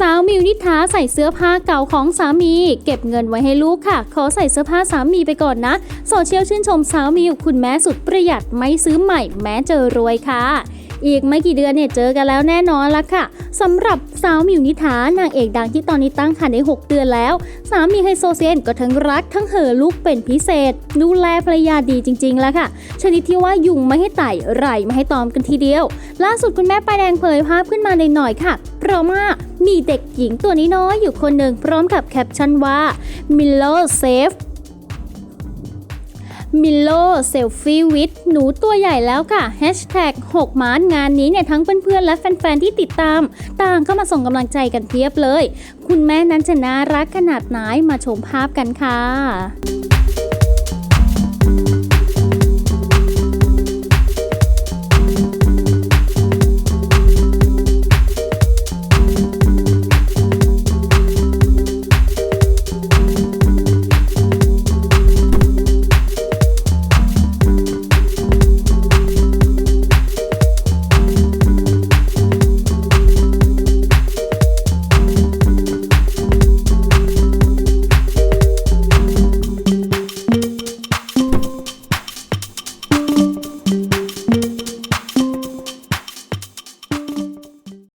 สาวมิวนิธาใส่เสื้อผ้าเก่าของสามี เก็บเงินไว้ให้ลูกค่ะ ขอใส่เสื้อผ้าสามีไปก่อนนะโซเชียลชื่นชมสาวมิวคุณแม่สุดประหยัดไม่ซื้อใหม่แม้เจอรวยค่ะ อีกไม่กี่เดือนเนี่ยเจอกันแล้วแน่นอนละค่ะสำหรับสาวมิวนิธานางเอกดังที่ตอนนี้ตั้งครรภ์ได้ 6 เดือนแล้ว สามีไฮโซเซนก็ทั้งรักทั้งเห่อลูกเป็นพิเศษ ดูแลภรรยาดีจริง ๆ แล้วค่ะ ชนิดที่ว่ายุงไม่ให้ไต่ไหลไม่ให้ตอมกันทีเดียว ล่าสุดคุณแม่ปายแดงเผยภาพขึ้นมาหน่อยๆค่ะ เพราะว่ามีเด็กหญิงตัวน้อยๆอยู่คนหนึ่งพร้อมกับแคปชั่นว่า Milo Safe มิลโลเซลฟี่วิดหนูตัวใหญ่แล้วค่ะ Hashtag 6มาร์งานนี้เนี่ยทั้งเพื่อนๆและแฟนๆที่ติดตาม ต่างเข้ามาส่งกำลังใจกันเพียบเลย คุณแม่นั้นจะน่ารักขนาดไหนมาชมภาพกันค่ะ